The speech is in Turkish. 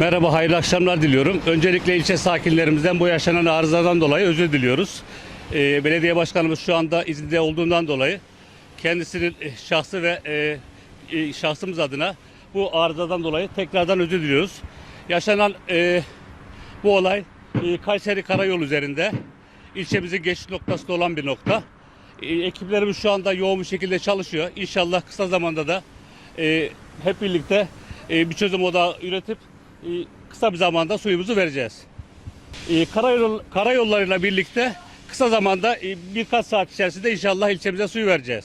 Merhaba, hayırlı akşamlar diliyorum. Öncelikle ilçe sakinlerimizden bu yaşanan arızadan dolayı özür diliyoruz. Ee, belediye başkanımız şu anda izinde olduğundan dolayı kendisinin eh, şahsı ve e, e, şahsımız adına bu arızadan dolayı tekrardan özür diliyoruz. Yaşanan e, bu olay e, Kayseri Karayolu üzerinde ilçemizin geçiş noktasında olan bir nokta. E, ekiplerimiz şu anda yoğun bir şekilde çalışıyor. İnşallah kısa zamanda da e, hep birlikte e, bir çözüm odağı üretip e, kısa bir zamanda suyumuzu vereceğiz. E, karayol, karayollarıyla birlikte kısa zamanda e, birkaç saat içerisinde inşallah ilçemize suyu vereceğiz.